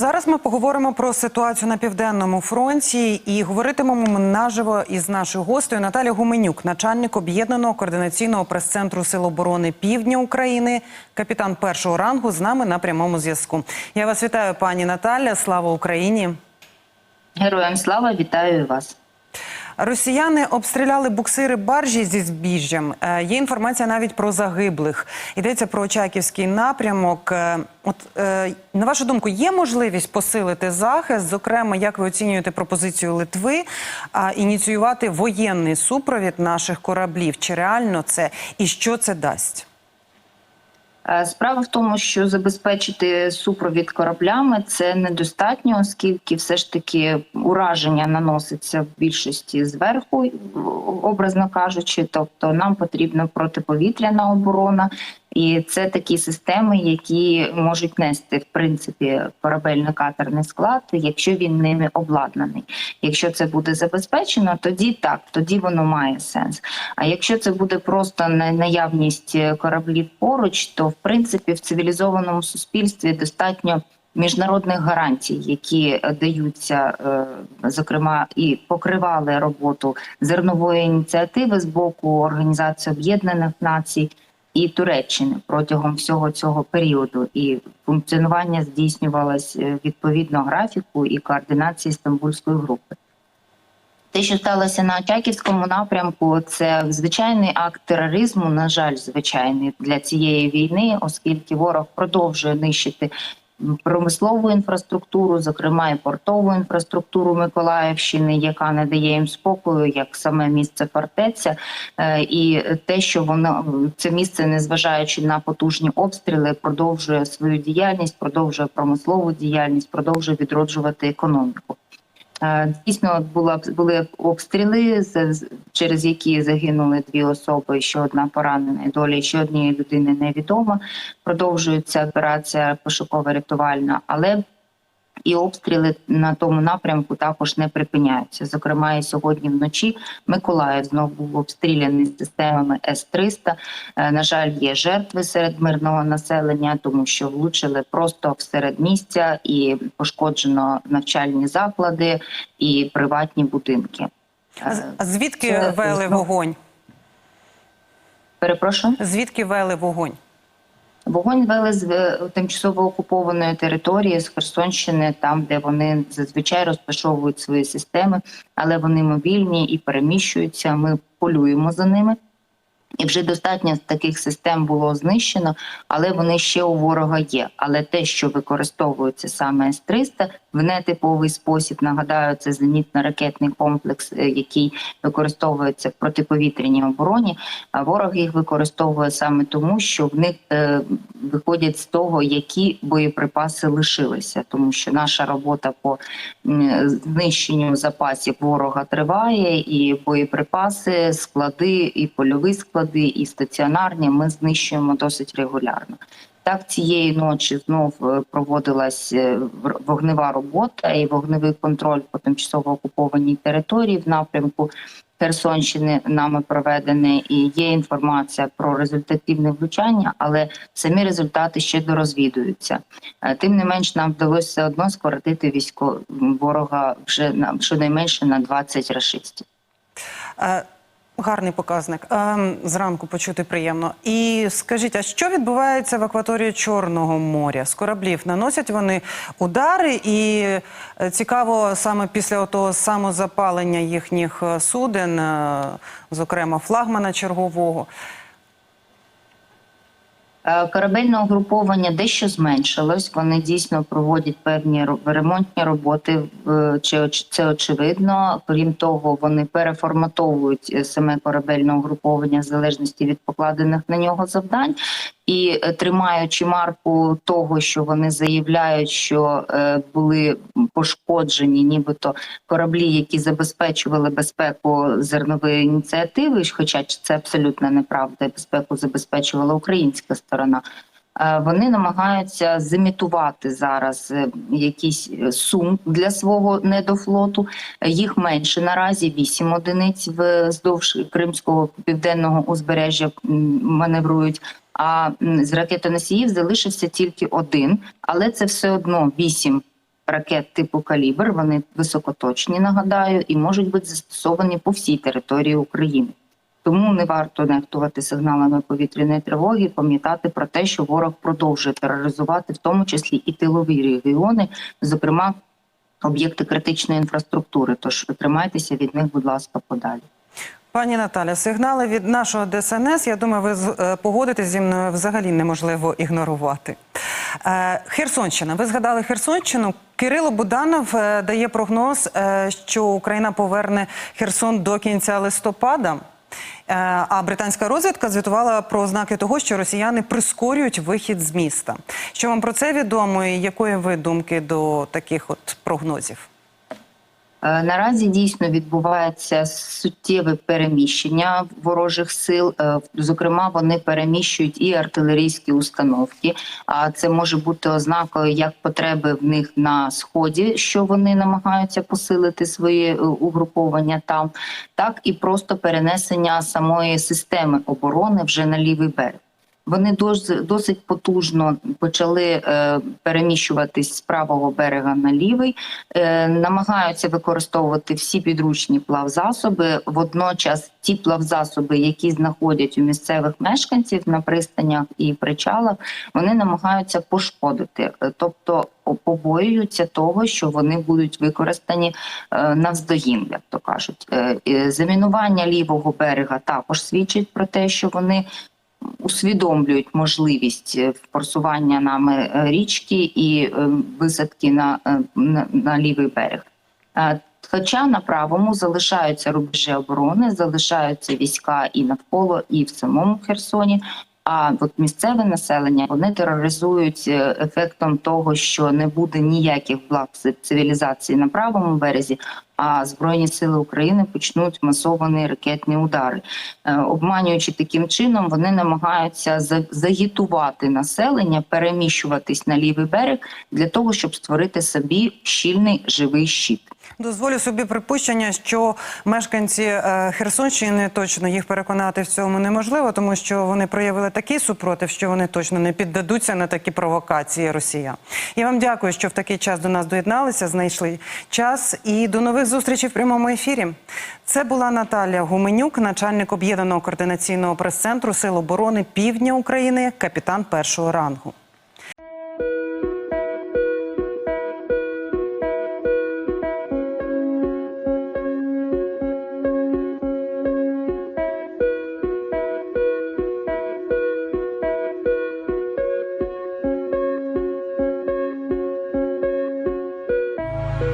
Зараз ми поговоримо про ситуацію на південному фронті і говоритимемо наживо із нашою гостею Наталі Гуменюк, начальник об'єднаного координаційного прес-центру Сил оборони Півдня України, капітан першого рангу з нами на прямому зв'язку. Я вас вітаю, пані Наталя. Слава Україні! Героям слава вітаю вас. Росіяни обстріляли буксири баржі зі збіжжям. Е, Є інформація навіть про загиблих. Йдеться про Очаківський напрямок. Е, От е, на вашу думку, є можливість посилити захист? Зокрема, як ви оцінюєте пропозицію Литви ініціювати воєнний супровід наших кораблів? Чи реально це і що це дасть? Е, Справа в тому, що забезпечити супровід кораблями це недостатньо, оскільки все ж таки ураження наноситься в більшості зверху, образно кажучи. Тобто нам потрібна протиповітряна оборона, і це такі системи, які можуть нести в принципі корабельно-катерний склад, якщо він ними обладнаний. Якщо це буде забезпечено, тоді так, тоді воно має сенс. А якщо це буде просто на- наявність кораблів поруч, то в принципі в цивілізованому суспільстві достатньо. Міжнародних гарантій, які е, даються, е, зокрема, і покривали роботу зернової ініціативи з боку Організації Об'єднаних Націй і Туреччини протягом всього цього періоду, і функціонування здійснювалось е, відповідно графіку і координації стамбульської групи. Те, що сталося на Очаківському напрямку, це звичайний акт тероризму. На жаль, звичайний для цієї війни, оскільки ворог продовжує нищити промислову інфраструктуру, зокрема і портову інфраструктуру Миколаївщини, яка не дає їм спокою, як саме місце фортеця, Е, і те, що воно це місце, незважаючи на потужні обстріли, продовжує свою діяльність, продовжує промислову діяльність, продовжує відроджувати економіку. Е, Дійсно, була були обстріли, через які загинули дві особи, ще одна поранена, і доля ще однієї людини невідома. Продовжується операція пошуково-рятувальна, але і обстріли на тому напрямку також не припиняються. Зокрема, і сьогодні вночі Миколаїв знову був обстріляний системами С-300. Е, На жаль, є жертви серед мирного населення, тому що влучили просто в середмістя і пошкоджено навчальні заклади і приватні будинки. Звідки це, вели вогонь? Перепрошую. Звідки вели вогонь? Вогонь вели з е, тимчасово окупованої території з Херсонщини, там де вони зазвичай розташовують свої системи, але вони мобільні і переміщуються. Ми полюємо за ними. І вже достатньо таких систем було знищено, але вони ще у ворога є. Але те, що використовується саме С-300 в нетиповий спосіб, нагадаю, це зенітно-ракетний комплекс, е, який використовується в протиповітряній обороні. А ворог їх використовує саме тому, що в них е, виходять з того, які боєприпаси лишилися, тому що наша робота по знищенню запасів ворога триває, і боєприпаси, склади, і польові склади, і стаціонарні ми знищуємо досить регулярно. Так, цієї ночі знов е, проводилась е, вогнева робота і вогневий контроль по тимчасово окупованій території в напрямку Херсонщини нами проведений. І є інформація про результативне влучання, але самі результати ще дорозвідуються. Е, Тим не менш, нам вдалося все одно скоротити військо ворога вже на щонайменше на 20 рашистів. Гарний показник. Ем, Зранку почути приємно. І скажіть, а що відбувається в акваторії Чорного моря? З кораблів наносять вони удари, і е, цікаво саме після того самозапалення їхніх е, суден, е, зокрема флагмана чергового. Е, Корабельне угруповання дещо зменшилось. Вони дійсно проводять певні ремонтні роботи. це очевидно? Крім того, вони переформатовують е, саме корабельне угруповання в залежності від покладених на нього завдань. І е, тримаючи марку того, що вони заявляють, що е, були пошкоджені, нібито кораблі, які забезпечували безпеку зернової ініціативи, хоча це абсолютно неправда, безпеку забезпечувала українська сторона. Е, Вони намагаються зимітувати зараз якийсь сум для свого недофлоту. Їх менше наразі вісім одиниць вздовж Кримського південного узбережжя маневрують. А з ракетоносіїв залишився тільки один, але це все одно вісім ракет типу калібр. Вони високоточні, нагадаю, і можуть бути застосовані по всій території України. Тому не варто нехтувати сигналами повітряної тривоги, пам'ятати про те, що ворог продовжує тероризувати, в тому числі і тилові регіони, зокрема об'єкти критичної інфраструктури. Тож тримайтеся від них, будь ласка, подалі. Пані Наталя, сигнали від нашого ДСНС, я думаю, ви е, погодитесь зі мною взагалі неможливо ігнорувати. Е, Херсонщина. Ви згадали Херсонщину. Кирило Буданов е, дає прогноз, що Україна поверне Херсон до кінця листопада. А британська розвідка звітувала про ознаки того, що росіяни прискорюють вихід з міста. Що вам про це відомо, і якої ви думки до таких от прогнозів? Е, Наразі дійсно відбувається суттєве переміщення ворожих сил. Е, Зокрема, вони переміщують і артилерійські установки. А це може бути ознакою як потреби в них на сході, що вони намагаються посилити свої е, угруповання там, так і просто перенесення самої системи оборони вже на лівий берег. Вони дос- досить потужно почали е, переміщуватись з правого берега на лівий, е, намагаються використовувати всі підручні плавзасоби. Водночас ті плавзасоби, які знаходять у місцевих мешканців на пристанях і причалах, вони намагаються пошкодити, Е, тобто побоюються того, що вони будуть використані навздогін, як то кажуть. Замінування лівого берега також свідчить про те, що вони усвідомлюють можливість е, форсування нами е, річки і е, висадки на, на, на лівий берег. Хоча на правому залишаються рубежі оборони, залишаються війська і навколо, і в самому Херсоні. А от місцеве населення вони тероризують ефектом того, що не буде ніяких благ цивілізації на правому березі, а збройні сили України почнуть масовані ракетні удари. Е, Обманюючи таким чином, вони намагаються за- загітувати населення, переміщуватись на лівий берег для того, щоб створити собі щільний живий щит. Дозволю собі припущення, що мешканці е, Херсонщини точно їх переконати в цьому неможливо, тому що вони проявили такий супротив, що вони точно не піддадуться на такі провокації росіян. Я вам дякую, що в такий час до нас доєдналися, знайшли час. І до нових зустрічей в прямому ефірі. Це була Наталія Гуменюк, начальник об'єднаного координаційного прес-центру Сил оборони Півдня України, капітан першого рангу.